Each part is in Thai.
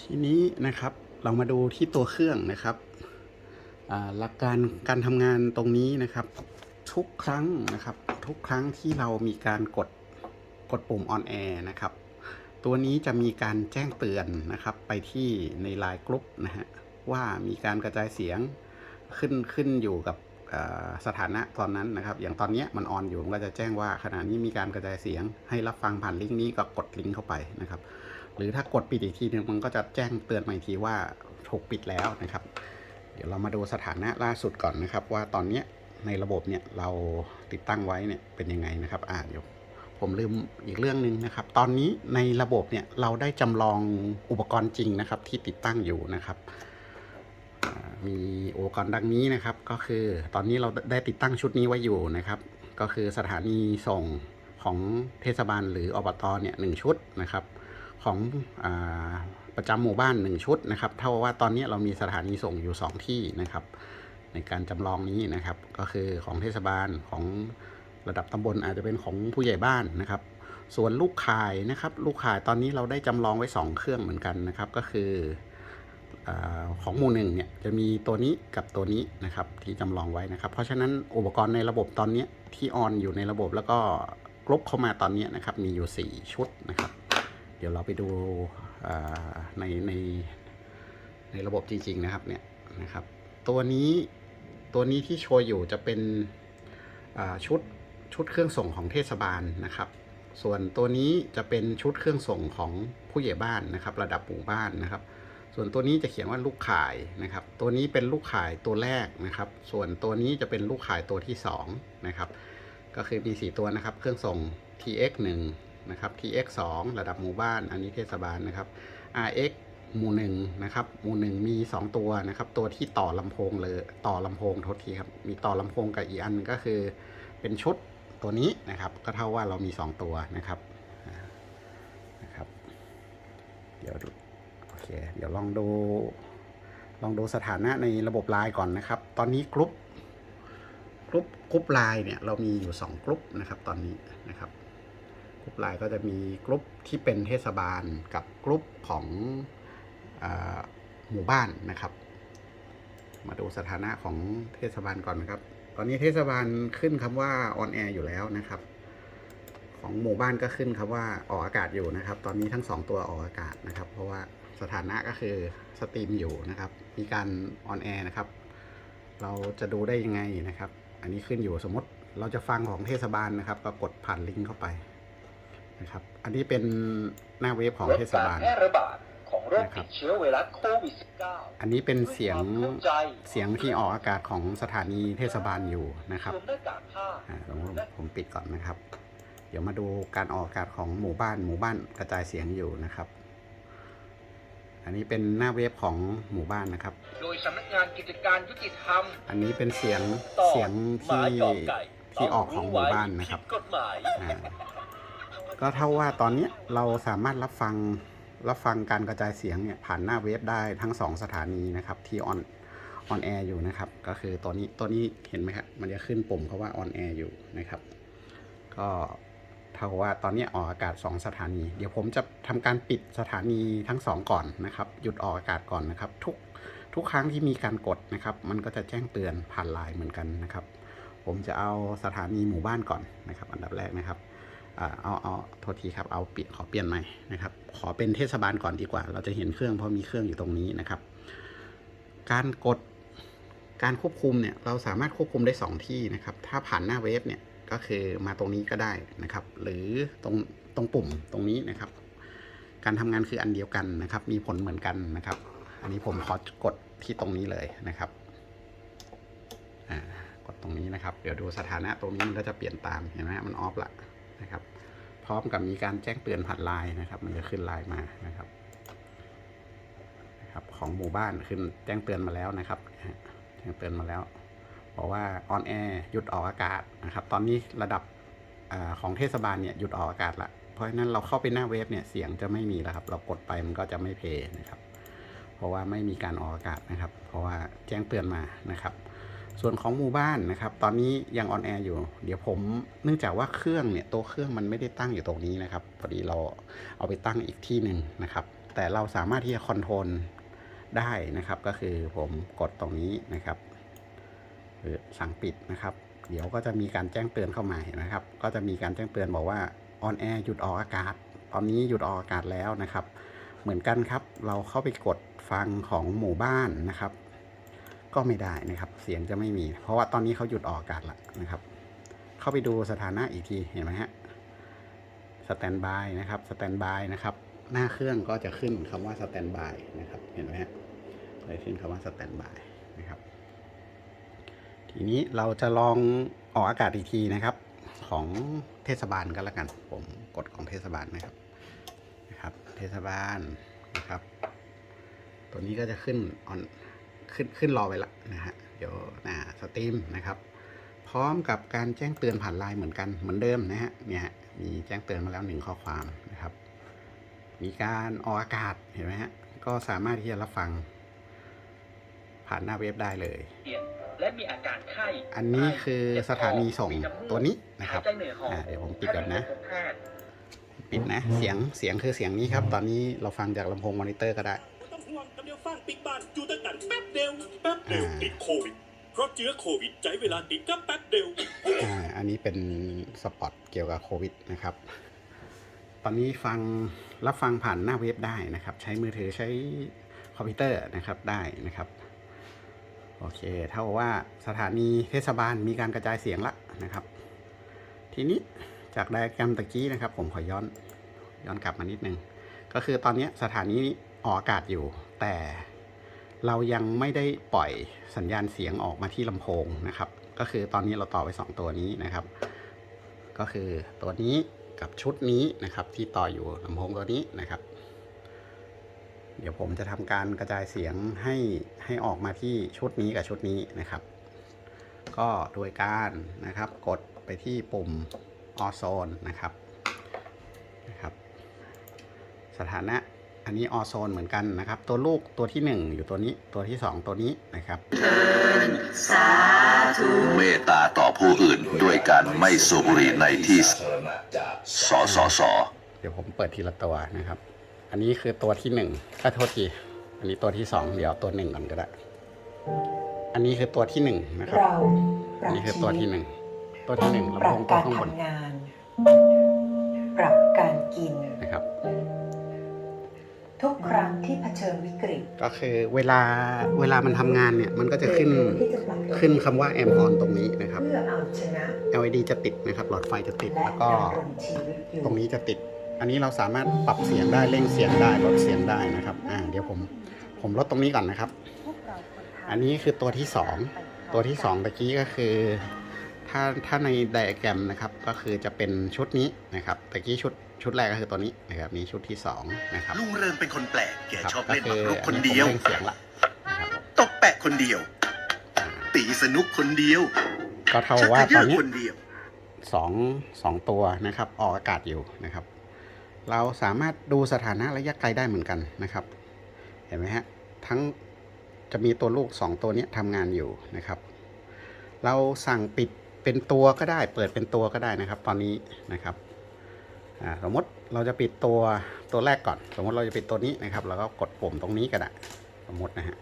ทีนี้นะครับเรามาดูที่ตัวเครื่องนะครับหลักการการทำงานตรงนี้นะครับ ทุกครั้งนะครับ ทุกครั้งที่เรามีการกดกดปุ่ม on air นะครับ ตัวนี้จะมีการแจ้งเตือนนะครับ ไปที่ในไลน์กรุ๊ปนะฮะว่ามีการกระจายเสียงขึ้นขึ้นอยู่กับสถานะตอนนั้นนะครับ อย่างตอนนี้มันออนอยู่มันก็จะแจ้งว่าขณะนี้มีการกระจายเสียงให้รับฟังผ่านลิงก์นี้ก็กดลิงก์เข้าไปนะครับ หรือถ้ากดปิดอีกทีนึงมันก็จะแจ้งเตือนมาอีกทีว่าถูกปิดแล้วนะครับ เดี๋ยวเรามาดูสถานะล่าสุดก่อนนะครับ ว่าตอนนี้ในระบบเนี่ยเราติดตั้งไว้เนี่ยเป็นยังไงนะครับอ่าเดี๋ยวผมลืมอีกเรื่องหนึ่งนะครับ ตอนนี้ในระบบเนี่ยเราได้จำลองอุปกรณ์จริงนะครับที่ติดตั้งอยู่นะครับ มีอุปกรณ์ดังนี้นะครับ ก็คือตอนนี้เราได้ติดตั้งชุดนี้ไว้อยู่นะครับ ก็คือสถานีส่งของเทศบาลหรืออบตเนี่ยหนึ่งชุดนะครับ ของอประจำหมู่บ้าน 1 ชุดนะครับ เท่ากับว่าตอนนี้เรามีสถานีส่งอยู่ 2 ที่นะครับ ในการจำลองนี้นะครับ ก็คือของเทศบาลของระดับตำบลอาจจะเป็นของผู้ใหญ่บ้านนะครับ ส่วนลูกข่ายนะครับ ลูกข่ายตอนนี้เราได้จำลองไว้ 2 เครื่องเหมือนกันนะครับ ก็คืออของหมู่หนึ่งเนี่ยจะมีตัวนี้กับตัวนี้นะครับที่จำลองไว้นะครับ เพราะฉะนั้นอุปกรณ์ในระบบตอนนี้ที่ออนอยู่ในระบบแล้วก็กรุ๊ปเข้ามาตอนนี้นะครับมีอยู่ 4 ชุดนะครับ เดี๋ยวเราไปดูในในในระบบจริง ๆ นะครับเนี่ยนะครับ ตัวนี้ตัวนี้ที่โชว์อยู่จะเป็นชุดชุดเครื่องส่งของเทศบาลนะครับ ส่วนตัวนี้จะเป็นชุดเครื่องส่งของผู้ใหญ่บ้านนะครับ ระดับหมู่บ้านนะครับ ส่วนตัวนี้จะเขียนว่าลูกข่ายนะครับ ตัวนี้เป็นลูกข่ายตัวแรกนะครับ ส่วนตัวนี้จะเป็นลูกข่ายตัวที่สองนะครับ ก็คือมี 4 ตัวนะครับ เครื่องส่ง TX 1 นะครับ TX 2ระดับหมู่บ้าน อันนี้เทศบาลนะครับ RX หมู่หนึ่งนะครับ หมู่หนึ่งมี 2 ตัวนะครับ ตัวที่ต่อลำโพงเลยต่อลำโพงทษทีครับ มีต่อลำโพงกับอีกอันก็คือเป็นชุดตัวนี้นะครับ ก็เท่าว่าเรามี 2 ตัวนะครับนะครับ เดี๋ยวโอเค เดี๋ยวลองดู ลองดูสถานะในระบบไลน์ก่อนนะครับ ตอนนี้กรุ๊ปกรุ๊ปกรุ๊ปไลน์เนี่ยเรามีอยู่ 2 กรุ๊ปนะครับตอนนี้นะครับ รุ๊ปไลน์ก็จะมีกรุ๊ปที่เป็นเทศบาลกับกรุ๊ปของอหมู่บ้านนะครับ มาดูสถานะของเทศบาลก่อนนะครับ ตอนนี้เทศบาลขึ้นคำว่าออนแอร์อยู่แล้วนะครับ ของหมู่บ้านก็ขึ้นคำว่าออกอากาศอยู่นะครับ ตอนนี้ทั้งสองตัวออกอากาศนะครับ เพราะว่าสถานะก็คือสตรีมอยู่นะครับ มีการออนแอร์นะครับ เราจะดูได้ยังไงนะครับ อันนี้ขึ้นอยู่สมมติเราจะฟังของเทศบาลนะครับ ก็กดผ่านลิงก์เข้าไป นะครับ อันนี้เป็นหน้าเว็บของลดเทศการบาลแพร่ระบาดของโรคนะครับติดเชื้อไวรัสโควิด -19 อันนี้เป็นเสียงด้วยความเข้าใจเสียงที่ออกอากาศของสถานีเทศบาลอยู่นะครับสวมหน้ากากผ้าอ่าผมผมปิดก่อนนะครับ เดี๋ยวมาดูการออกอากาศของหมู่บ้านหมู่บ้านกระจายเสียงอยู่นะครับ อันนี้เป็นหน้าเว็บของหมู่บ้านนะครับ โดยสำนักงานกิจการยุติธรรม อันนี้เป็นเสียงต่อเสียงหมาที่ยอไก่ที่ออกของหมู่บ้านนะครับผิด ก็เท่าว่าตอนนี้เราสามารถรับฟังรับฟังการกระจายเสียงเนี่ยผ่านหน้าเว็บได้ทั้งสองสถานีนะครับที่ออนออนแอร์อยู่นะครับ ก็คือตัวนี้ตัวนี้เห็นไหมครับมันจะขึ้นปุ่มเขาว่าออนแอร์อยู่นะครับ ก็เท่ากับว่าตอนนี้ออกอากาศ 2 สถานี เดี๋ยวผมจะทำการปิดสถานีทั้ง 2 ก่อนนะครับ หยุดออกอากาศก่อนนะครับ ทุกทุกครั้งที่มีการกดนะครับ มันก็จะแจ้งเตือนผ่านไลน์เหมือนกันนะครับ ผมจะเอาสถานีหมู่บ้านก่อนนะครับ อันดับแรกนะครับ เอาเอาโทษทีครับเอาเปลี่ยนขอเปลี่ยนใหม่นะครับ ขอเป็นเทศบาลก่อนดีกว่า เราจะเห็นเครื่องเพราะมีเครื่องอยู่ตรงนี้นะครับ การกดการควบคุมเนี่ยเราสามารถควบคุมได้ 2 ที่นะครับ ถ้าผ่านหน้าเว็บเนี่ยก็คือมาตรงนี้ก็ได้นะครับ หรือตรงตรงปุ่มตรงนี้นะครับ การทำงานคืออันเดียวกันนะครับ มีผลเหมือนกันนะครับ อันนี้ผมขอกดที่ตรงนี้เลยนะครับกดตรงนี้นะครับ เดี๋ยวดูสถานะตรงนี้มันก็จะเปลี่ยนตามเห็นไหมมันออฟละ นะครับ พร้อมกับมีการแจ้งเตือนผ่านไลน์นะครับ มันจะขึ้นไลน์มานะครับนะครับ ของหมู่บ้านขึ้นแจ้งเตือนมาแล้วนะครับแจ้งเตือนมาแล้วบอกว่าออนแอร์หยุดออกอากาศนะครับ ตอนนี้ระดับอของเทศบาลเนี่ยหยุดออกอากาศละเพราะฉะนั้นเราเข้าไปหน้าเว็บเนี่ยเสียงจะไม่มีแล้วครับ เรากดไปมันก็จะไม่เพย์นะครับ เพราะว่าไม่มีการออกอากาศนะครับ เพราะว่าแจ้งเตือนมานะครับ ส่วนของหมู่บ้านนะครับ ตอนนี้ยังออนแอร์อยู่ เดี๋ยวผมเนื่องจากว่าเครื่องเนี่ยตัวเครื่องมันไม่ได้ตั้งอยู่ตรงนี้นะครับพอดีเราเอาไปตั้งอีกที่หนึ่งนะครับ แต่เราสามารถที่จะคอนโทรลได้นะครับ ก็คือผมกดตรงนี้นะครับหรือสั่งปิดนะครับ เดี๋ยวก็จะมีการแจ้งเตือนเข้ามาเห็นไหมครับ ก็จะมีการแจ้งเตือนบอกว่าออนแอร์หยุดออกอากาศ ตอนนี้หยุดออกอากาศแล้วนะครับ เหมือนกันครับ เราเข้าไปกดฟังของหมู่บ้านนะครับ ก็ไม่ได้นะครับ เสียงจะไม่มี เพราะว่าตอนนี้เขาหยุดออกอากาศแล้วนะครับ เข้าไปดูสถานะอีกทีเห็นไหมฮะสแตนบายนะครับสแตนบายนะครับ หน้าเครื่องก็จะขึ้นคำว่าสแตนบายนะครับ เห็นไหมฮะเลยขึ้นคำว่าสแตนบายนะครับ ทีนี้เราจะลองออกอากาศอีกทีนะครับ ของเทศบาลก็แล้วกัน ผมกดของเทศบาลนะครับนะครับ เทศบาลนะครับ ตัวนี้ก็จะขึ้นออน ขึ้นขึ้นรอไว้ละนะฮะเดี๋ยวนะสตรีมนะครับ พร้อมกับการแจ้งเตือนผ่านไลน์เหมือนกันเหมือนเดิมนะฮะเนี่ยฮะมีแจ้งเตือนมาแล้วหนึ่งข้อความนะครับ มีการออกอากาศเห็นไหมฮะก็สามารถที่จะรับฟัง ผ่านหน้าเว็บได้เลยเปลี่ยนและมีอาการไข้ อันนี้คือสถานีส่งตัวนี้นะครับหายใจเหนื่อยหอบอ่าเดี๋ยวผมปิดก่อนนะให้ไปพบแพทย์ปิดนะ เสียง เสียงคือเสียงนี้ครับ ตอนนี้เราฟังจากลำโพงมอนิเตอร์ก็ได้ ไม่ต้องห่วงกำเดียวฟังปิดบ้านอยู่ตั้งแต่แป๊บเดียวแป๊บเดียวอ่าติดโควิดเพราะเชื้อโควิดใช้เวลาติดก็แป๊บเดียวอ่าอันนี้เป็นสปอตเกี่ยวกับโควิดนะครับ ตอนนี้ฟังรับฟังผ่านหน้าเว็บได้นะครับ ใช้มือถือใช้คอมพิวเตอร์นะครับได้นะครับโอเค เท่ากับว่าสถานีเทศบาลมีการกระจายเสียงละนะครับ ทีนี้จากไดอะแกรมตะกี้นะครับ ผมขอย้อนย้อนกลับมานิดนึง ก็คือตอนนี้สถานีออกอากาศอยู่ แต่เรายังไม่ได้ปล่อยสัญญาณเสียงออกมาที่ลำโพงนะครับ ก็คือตอนนี้เราต่อไป2ตัวนี้นะครับ ก็คือตัวนี้กับชุดนี้นะครับ ที่ต่ออยู่ลำโพงตัวนี้นะครับ เดี๋ยวผมจะทำการกระจายเสียงให้ให้ออกมาที่ชุดนี้กับชุดนี้นะครับ ก็โดยการนะครับกดไปที่ปุ่มออโซนนะครับนะครับ สถานะ อันนี้ออโซนเหมือนกันนะครับ ตัวลูกตัวที่ 1 อยู่ตัวนี้ตัวที่ 2 ตัวนี้นะครับเมตตาต่อผู้อื่นด้วยการไม่สูบบุหรี่ในที่สสสสเดี๋ยวผมเปิดทีละตัวนะครับ อันนี้คือตัวที่หนึ่งถ้าโทษทีอันนี้ตัวที่สองเดี๋ยวตัวหนึ่งก่อนก็ได้ อันนี้คือตัวที่หนึ่งนะครับเราปอัรันบนี้คือชีตัววิที่ตหนึ่งตัวที่หนึ่งปลำรัโพบงตัวการข้างบนทำงานปรับการกินนะครับ ทุกครั้งที่เผชิญวิกฤตก็คือเวลาเวลามันทำงานเนี่ย มันก็จะขึ้นที่จะปรับขึ้นคำว่าแอมออนตรงนี้นะครับ เพื่อเอาชนะ LED จะติดนะครับ หลอดไฟจะติดและแล้วก็ดำรงชีวิตอยู่ตรงนี้จะติด อันนี้เราสามารถปรับเสียงได้เร่งเสียงได้ลดเสียงได้นะครับอ่าเดี๋ยวผมผมลดตรงนี้ก่อนนะครับ อันนี้คือตัวที่สองตัวที่2ตะกี้ก็คือถ้าถ้าในไดอะแกรมนะครับก็คือจะเป็นชุดนี้นะครับตะกี้ชุด ชุดแรกก็คือตัวนี้นะครับนี่ชุดที่2นะครับลุงเริงเป็นคนแปลกแกครับชอบก็เล่นหคืมากอรุกอัคนนี้ผมเดียวเร่งเสียงละนะครับผมตบแปะคนเดียวอ่าตีสนุกคนเดียว ก็เท่าชักว่าเขตยือนอนี้คนเดียวสองสองตัวนะครับ ออกอากาศอยู่นะครับ เราสามารถดูสถานะระยะไกลได้เหมือนกันนะครับ เห็นไหมฮะทั้งจะมีตัวลูก 2 ตัวนี้ทำงานอยู่นะครับ เราสั่งปิดเป็นตัวก็ได้ เปิดเป็นตัวก็ได้นะครับ ตอนนี้นะครับอ่า สมมติเราจะปิดตัวตัวแรกก่อน สมมติเราจะปิดตัวนี้นะครับเราก็กดปุ่มตรงนี้ก็ได้สมมตินะฮะ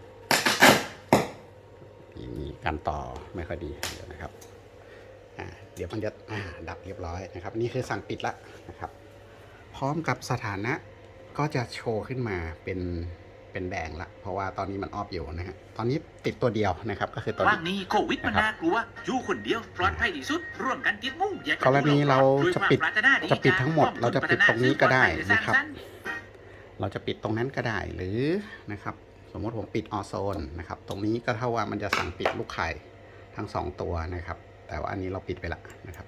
มีการต่อไม่ค่อยดีเดี๋ยวนะครับอ่าเดี๋ยวมันจะอ่าดับเรียบร้อยนะครับ นี่คือสั่งปิดละนะครับ พร้อมกับสถานะก็จะโชว์ขึ้นมาเป็น เป็นแดงละเพราะว่าตอนนี้มันออฟอยู่นะฮะตอนนี้ติดตัวเดียวนะครับ ก็คือตัวว่างนี้นี้โควิดมันนะครับน่ากลัวอยู่คนเดียวปลอดภัยที่สุดร่วมกันกินหมู่แยกกรณีเราจะปิดด้วยความปรารถนาดีจะปิดทั้งหมด เราจะปิดตรงนี้ก็ได้นะครับสร้างสรค์เราจะปิดตรงนั้นก็ได้หรือนะครับ สมมติผมปิดออโซนนะครับ ตรงนี้ก็เท่าว่ามันจะสั่งปิดลูกไข่ทั้งสองตัวนะครับ แต่ว่าอันนี้เราปิดไปละนะครับ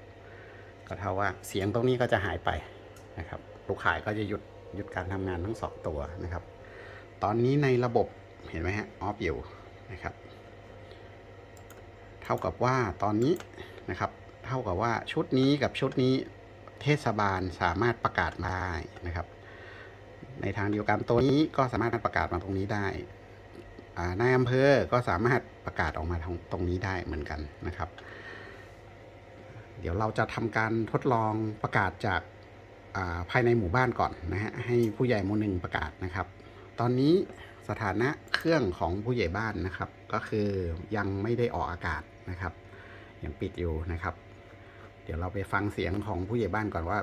ก็เท่าว่าเสียงตรงนี้ก็จะหายไปนะครับ ลูกข่ายก็จะหยุดหยุดการทำงานทั้งสองตัวนะครับ ตอนนี้ในระบบเห็นไหมฮะออฟอยู่นะครับ เท่ากับว่าตอนนี้นะครับ เท่ากับว่าชุดนี้กับชุดนี้เทศบาลสามารถประกาศได้นะครับ ในทางเดียวกันตัวนี้ก็สามารถประกาศมาตรงนี้ได้นายอำเภอก็สามารถประกาศออกมาตรงนี้ได้เหมือนกันนะครับ เดี๋ยวเราจะทำการทดลองประกาศจากาภายในหมู่บ้านก่อนนะฮะให้ผู้ใหญ่หมู่หนึ่งประกาศนะครับ ตอนนี้สถานะเครื่องของผู้ใหญ่บ้านนะครับ ก็คือยังไม่ได้ออกอากาศนะครับ ยังปิดอยู่นะครับ เดี๋ยวเราไปฟังเสียงของผู้ใหญ่บ้านก่อนว่า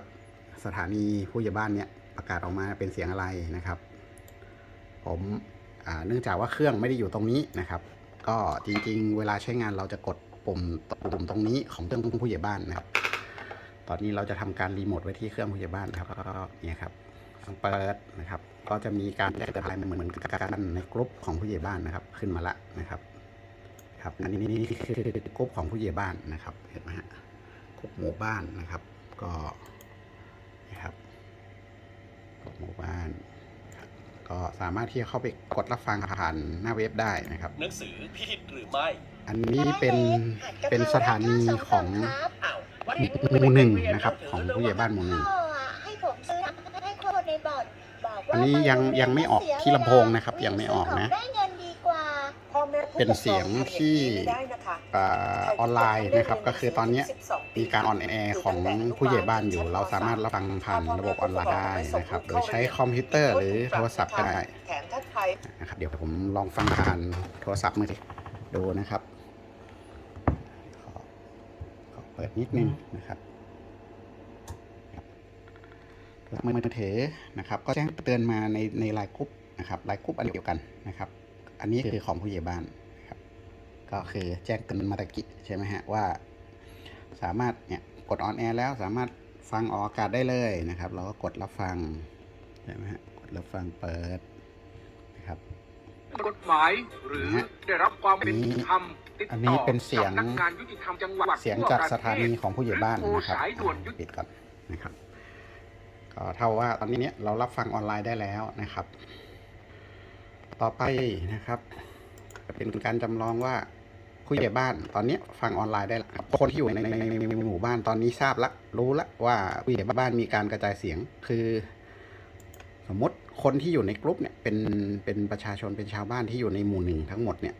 สถานีผู้ใหญ่บ้านเนี่ยประกาศออกมาเป็นเสียงอะไรนะครับ ผมเนื่องจากว่าเครื่องไม่ได้อยู่ตรงนี้นะครับ ก็จริงๆ เวลาใช้งานเราจะกดปุ่มปุ่มตรงนี้ของเครื่องผู้ใหญ่บ้านนะครับ ตอนนี้เราจะทำการรีโมทไว้ที่เครื่องผู้ใหญ่บ้านครับก็เนี่ยครับเปิดนะครับ ก็จะมีการแจ้งเตือนภัยเหมือนเหมือนกันในกลุ่มของผู้ใหญ่บ้านนะครับ ขึ้นมาละนะครับ ครับอันนี้นี่คือกลุ่มของผู้ใหญ่บ้านนะครับ เห็นไหมฮะกลุ่มหมู่บ้านนะครับ ก็นะครับกลุ่มหมู่บ้านก็สามารถที่จะเข้าไปกดรับฟังผ่านหน้าเว็บได้นะครับ หนังสือผิดหรือไม่ อันนี้เป็นเป็นสถานีของหมู่หนึ่งนะครับ ของผู้ใหญ่บ้านหมู่หนึ่ง อกว่าอันนี้ยังยังไม่ออกที่ลำโพงนะครับ ยังไม่ออกนะได้เงินดีกว่าพ่อแม่ผู้เป็นเสียงที่ไม่ได้นะคะอ่าออนไลน์นะครับ ก็คือตอนเนี้ยมีการออนแอร์ของผู้ใหญ่บ้านอยู่ เราสามารถรับฟังผ่านระบบออนไลน์ได้นะครับ โดยใช้คอมพิวเตอร์หรือโทรศัพท์ก็ได้แถมถ้าใครนะครับเดี๋ยวผมลองฟังผ่านโทรศัพท์มือถือดูนะครับขอขอเปิดนิดนึงนะครับโทรศัพท์ มือถือนะครับ ก็แจ้งเตือนมาในในไลน์กรุ๊ปนะครับไลน์กรุ๊ปอันเดียวกันนะครับ อันนี้คือของผู้ใหญ่บ้านนะครับ ก็คือแจ้งเตือนมาตะกิใช่ไหมฮะว่า สามารถเนี่ยกดออนแอร์แล้วสามารถฟังออกอากาศได้เลยนะครับ เราก็กดรับฟังใช่ไหมฮะกดรับฟังเปิดนะครับกฎหมายหรือนะฮะได้รับความเป็นธรรมติดอันนี้ต่อเป็นเสียงสำนักงานยุติธรรมจังหวัดเสียงจากสถานีของผู้ใหญ่บ้านโทรนะครับสายด่วนยุติปิดก่อนนะครับก็ เท่าว่าตอนนี้เนี่ยเรารับฟังออนไลน์ได้แล้วนะครับ ต่อไปนะครับเป็นการจำลองว่าผู้ใหญ่บ้านตอนนี้ฟังออนไลน์ได้แล้วคนที่อยู่ในในในหมู่บ้านตอนนี้ทราบละรู้ละว่าผู้ใหญ่บ้านมีการกระจายเสียง คือ สมมติคนที่อยู่ในกลุ่มเนี่ยเป็นเป็นประชาชนเป็นชาวบ้านที่อยู่ในหมู่หนึ่งทั้งหมดเนี่ย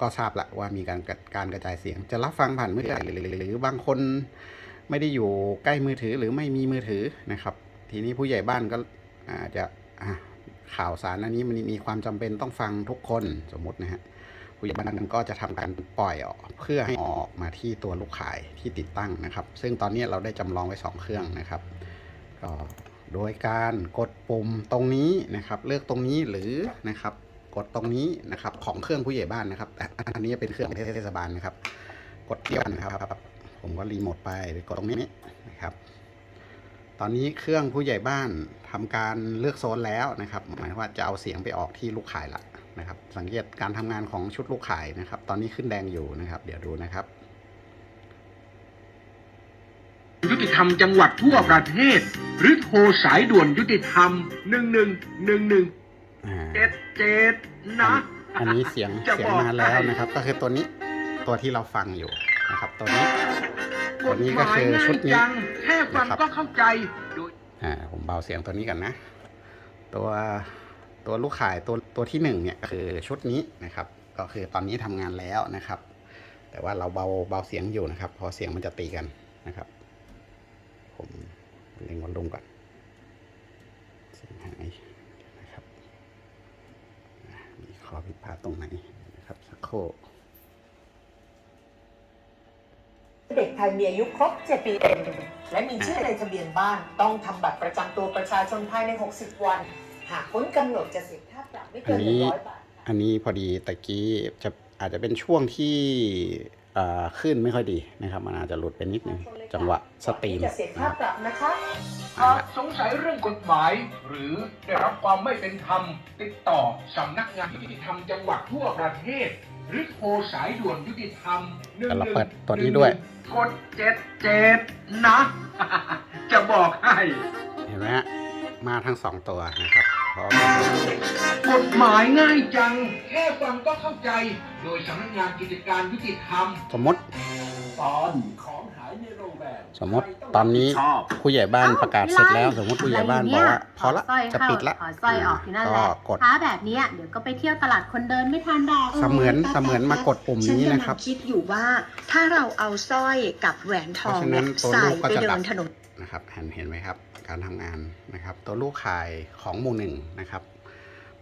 ก็ทราบละว่ามีการการกระจายเสียง จะรับฟังผ่านมือถือหรือหรือบางคน ไม่ได้อยู่ใกล้มือถือหรือไม่มีมือถือนะครับ ทีนี้ผู้ใหญ่บ้านก็อาจจะข่าวสารอันนี้มันมีความจำเป็นต้องฟังทุกคนสมมตินะฮะผู้ใหญ่บ้านก็จะทำการปล่อยออกเพื่อให้ออกมาที่ตัวลูกขายที่ติดตั้งนะครับ ซึ่งตอนนี้เราได้จำลองไว้สองเครื่องนะครับก็โดยการกดปุ่มตรงนี้นะครับ เลือกตรงนี้หรือนะครับ กดตรงนี้นะครับของเครื่องผู้ใหญ่บ้านนะครับแต่อันนี้เป็นเครื่องเทศบาลนะครับ กดเดียวกันนะครับ ผมก็รีโมทไปไปกดตรงนี้นะครับ ตอนนี้เครื่องผู้ใหญ่บ้านทำการเลือกโซนแล้วนะครับ หมายความว่าจะเอาเสียงไปออกที่ลูกขายละนะครับ สังเกตการทำงานของชุดลูกขายนะครับ ตอนนี้ขึ้นแดงอยู่นะครับ เดี๋ยวดูนะครับยุติธรรมจังหวัดทั่วประเทศ หรือโทรสายด่วนยุติธรรมหนึ่งหนึ่งหนึ่งหนึ่งอ่าเจ็ดเจ็ดนะอันนี้เสียงจะเสียงบอกมาแล้วให้นะครับ ก็คือตัวนี้ตัวที่เราฟังอยู่นะครับ ตัวนี้ กตัวฎนี้หก็มายคือง่าชุยดนี้จังแค่ฟังนะครับก็เข้าใจโดยอ่าผมเบาเสียงตัวนี้กันนะ ตัวตัวลูกข่ายตัวตัวที่หนึ่งเนี่ยก็คือชุดนี้นะครับ ก็คือตอนนี้ทำงานแล้วนะครับ แต่ว่าเราเบาเบาเสียงอยู่นะครับ พอเสียงมันจะตีกันนะครับ ผมเล็งวอลลุ่มก่อนเสียงหายนะครับอะมีข้อผิดพลาดตรงไหนนะครับสักครู่ เด็กไทยมีอายุครบ 7 ปีเต็ม และมีชื่อในทะเบียนบ้าน ต้องทำบัตรประจำตัวประชาชนภายใน 60 วัน หากพ้นกำหนดจะเสียค่าปรับไม่เกินอันนี้100บาทค่ะอันนี้พอดีตะกี้จะอาจจะเป็นช่วงที่อ่าขึ้นไม่ค่อยดีนะครับ มันอาจจะหลุดไปนิดนึง จังหวะสตรีมจะเสียนะค่าครับปรับนะคะ หากสงสัยเรื่องกฎหมาย หรือได้รับความไม่เป็นธรรม ติดต่อสำนักงานยุติธรรมจังหวัดทั่วประเทศ หรือโทรสายด่วนยุติธรรมหนึ่งแต่เราหนึ่งเปิดตัวนี้ด้วย กดเจ็ดเจ็ดนะ จะบอกให้ เห็นไหมฮะมาทั้งสองตัวนะครับเพราะกฎหมายง่ายจัง แค่ฟังก็เข้าใจ โดยสำนักงานกิจการยุติธรรม สมมติ ตอนของหายในโรงแรม สมมติตอนนี้ผู้ใหญ่บ้านประกาศเสร็จแล้ว สมมติผู้ใหญ่บ้านบอกว่าพอละถอดสร้อยจะปิดละเข้าถอดสร้อยออกที่นั่นแหละก็กดช้าแบบเนี้ยเดี๋ยวก็ไปเที่ยวตลาดคนเดินไม่ทันดอกเสมือนเสมือนมากดปุ่มนี้นะครับฉักำลังคิดอยู่ว่าถ้าเราเอาสร้อยกับแหวนทองเพราะฉะนั้เนี่ยนตัวใส่ลูกก็ไปจะเดิดับนถนนนะครับเห็นเห็นไหมครับ การทำงานนะครับ ตัวลูกข่ายของหมู่หนึ่งนะครับ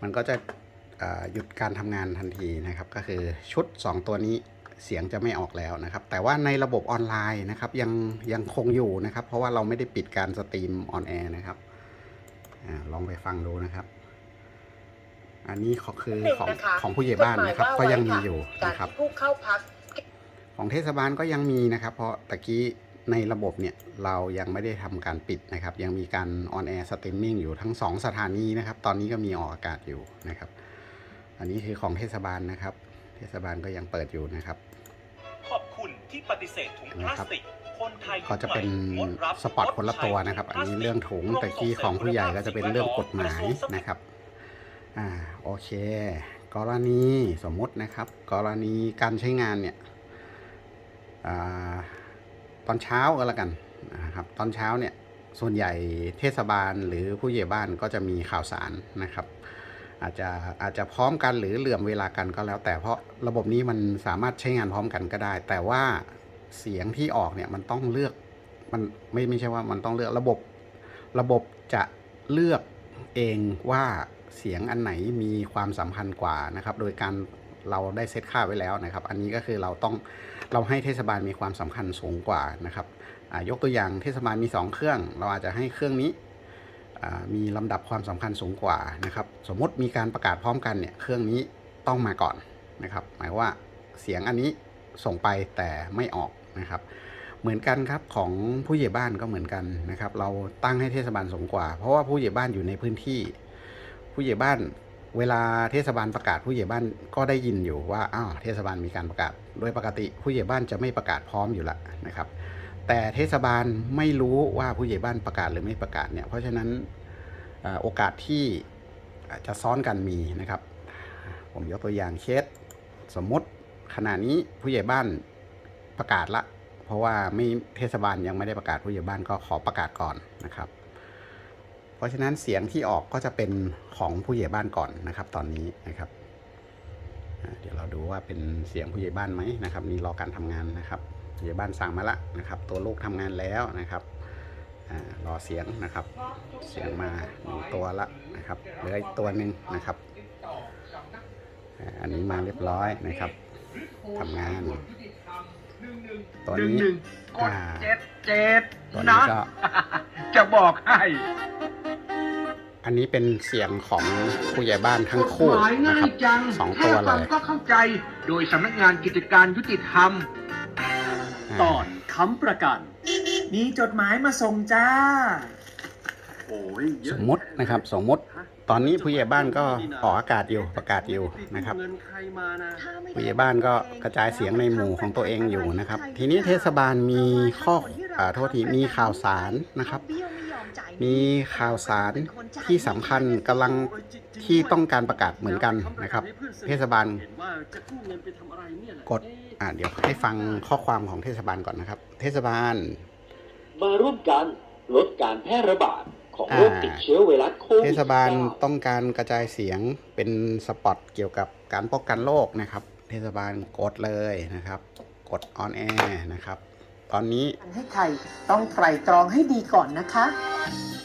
มันก็จะอ่าหยุดการทำงานทันทีนะครับ ก็คือชุด 2 ตัวนี้ เสียงจะไม่ออกแล้วนะครับ แต่ว่าในระบบออนไลน์นะครับยังยังคงอยู่นะครับ เพราะว่าเราไม่ได้ปิดการสตรีมออนแอร์นะครับอาลองไปฟังดูนะครับ อันนี้ก็คือของของผู้ใหญ่บ้านนะครับ ก็ยังมีอยู่นะครับผู้เข้าพักของเทศบาลก็ยังมีนะครับ เพราะตะกี้ในระบบเนี่ยเรายังไม่ได้ทำการปิดนะครับ ยังมีการออนแอร์สตรีมมิ่งอยู่ทั้ง 2 สถานีนะครับ ตอนนี้ก็มีออกอากาศอยู่นะครับ อันนี้คือของเทศบาลนะครับ เทศบาลก็ยังเปิดอยู่นะครับ ขอบคุณที่ปฏิเสธถุงพลาสติกคนไทยก็จะเป็นงดรับสปอตคนละตัวนะครับ อันนี้เรื่องถุงตะกี้ของผู้ใหญ่ก็จะเป็นเรื่องกฎหมายนะครับ อ่าโอเค กรณีสมมุตินะครับ กรณีการใช้งานเนี่ยอาตอนเช้าก็แล้วกันนะครับตอนเช้าเนี่ยส่วนใหญ่เทศบาลหรือผู้ใหญ่บ้านก็จะมีข่าวสารนะครับ อาจจะอาจจะพร้อมกันหรือเหลื่อมเวลากันก็แล้ว แต่เพราะระบบนี้มันสามารถใช้งานพร้อมกันก็ได้ แต่ว่าเสียงที่ออกเนี่ยมันต้องเลือกมันไม่ไม่ใช่ว่ามันต้องเลือกระบบ ระบบจะเลือกเองว่าเสียงอันไหนมีความสำคัญกว่านะครับ โดยการเราได้เซตค่าไว้แล้วนะครับ อันนี้ก็คือเราต้องเราให้เทศบาลมีความสำคัญสูงกว่านะครับยกตัวอย่างเทศบาลมี 2 เครื่อง เราอาจจะให้เครื่องนี้ มีลำดับความสำคัญสูงกว่านะครับสมมติมีการประกาศพร้อมกันเนี่ยเครื่องนี้ต้องมาก่อนนะครับหมายว่าเสียงอันนี้ส่งไปแต่ไม่ออกนะครับ เหมือนกันครับของผู้ใหญ่บ้านก็เหมือนกันนะครับ เราตั้งให้เทศบาลสูงกว่า เพราะว่าผู้ใหญ่บ้านอยู่ในพื้นที่ ผู้ใหญ่บ้านเวลาเทศบาลประกาศผู้ใหญ่บ้านก็ได้ยินอยู่ว่าอ้าวเทศบาลมีการประกาศ โดยปกติผู้ใหญ่บ้านจะไม่ประกาศพร้อมอยู่แล้วนะครับ แต่เทศบาลไม่รู้ว่าผู้ใหญ่บ้านประกาศหรือไม่ประกาศเนี่ย เพราะฉะนั้นโอกาสที่จะซ้อนกันมีนะครับ ผมยกตัวอย่างเคสสมมติขณะนี้ผู้ใหญ่บ้านประกาศละ เพราะว่าไม่เทศบาลยังไม่ได้ประกาศผู้ใหญ่บ้านก็ขอประกาศก่อนนะครับ เพราะฉะนั้นเสียงที่ออกก็จะเป็นของผู้ใหญ่บ้านก่อนนะครับ ตอนนี้นะครับ เดี๋ยวเราดูว่าเป็นเสียงผู้ใหญ่บ้านไหมนะครับนี่รอการทำงานนะครับ ผู้ใหญ่บ้านสั่งมาละนะครับ ตัวลูกทำงานแล้วนะครับอารอเสียงนะครับ เสียงมาหนึ่งตัวละนะครับเหลืออีกตัวหนึ่งนะครับอ่าอันนี้มาเรียบร้อยนะครับทำงานตัวหนึ่งนี้หนึ่งกดอ่าเจ็ดเจ็ดตัวนี้นะก็จะบอกให้ อันนี้เป็นเสียงของผู้ใหญ่บ้านทั้งกฎคู่หมายนะง่าครัยบจังสองตัวเลยแค่ฟังก็เข้าใจ โดยสำนักงานกิจการยุติธรรม ตอนค้ำประกัน มีจดหมายมาส่งจ้า โอ้ยเยสอะมมตินะครับ สมมติตอนนี้ผู้ใหญ่บ้านก็ออกอากาศอยู่ประกาศอยู่นะครับ เงินใครมานะผู้ใหญ่บ้านก็กระจายเสียงในหมู่ของตัวเองอยู่นะครับ ทีนี้เทศบาลมีข้ออ่าโทษทีมีข่าวสารนะครับ มีข่าวสารที่สำคัญกำลัง ที่ต้องการประกาศเหมือนกันนะครับ เทศบาลเห็นว่าจะกู้เงินไปทำอะไรเนี่ยแหละกดอ่าเดี๋ยวให้ฟังข้อความของเทศบาลก่อนนะครับ เทศบาล มาร่วมกันลดการแพร่ระบาดของอ่าโรคติดเชื้อไวรัสโควิดเทศบาล19ต้องการกระจายเสียงเป็นสปอตเกี่ยวกับการป้องกันโรคนะครับ เทศบาลกดเลยนะครับ กดออนแอร์นะครับ ตอนนี้ให้ใครต้องไตรตรองให้ดีก่อนนะคะ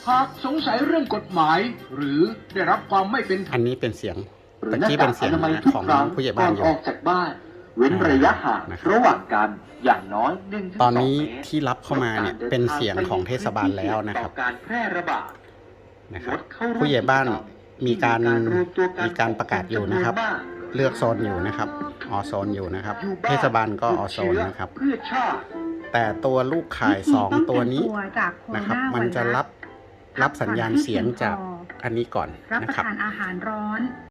หากสงสัยเรื่องกฎหมาย หรือได้รับความไม่เป็นธรรมอันนี้เป็นเสียงหรือตะหน้ากี้กาเป็นกเสียงอนามัยทุกของครั้งผู้ใหญ่ก่บ้าอนนอยู่ออกจากบ้าน เว้นระยะห่างนะครับระหว่างกันอย่างน้อย1นถึงตอนนี้สงเมตรที่รับเข้ามาเนี่ยเป็นเสียงของเทศบาลแล้วนะครับต่อการแพร่ระบาดนะครับงดเข้าร่วมผู้ใหญ่บ้านมีการรวมตัวกันมีการประกาศอยู่นะครับจำวมากเลือกโซนอยู่นะครับออโซนอยู่นะครับอยู่บ้นเทศบาลก็ออโซนนะครับเพื่อชาติแต่ตัวลูกข่ายสองตัวนี้จากโคโนะครับไวมันจะรับ รับสัญญาณเสียงจากอันนี้ก่อนรับปนะระครับ ทานอาหารร้อน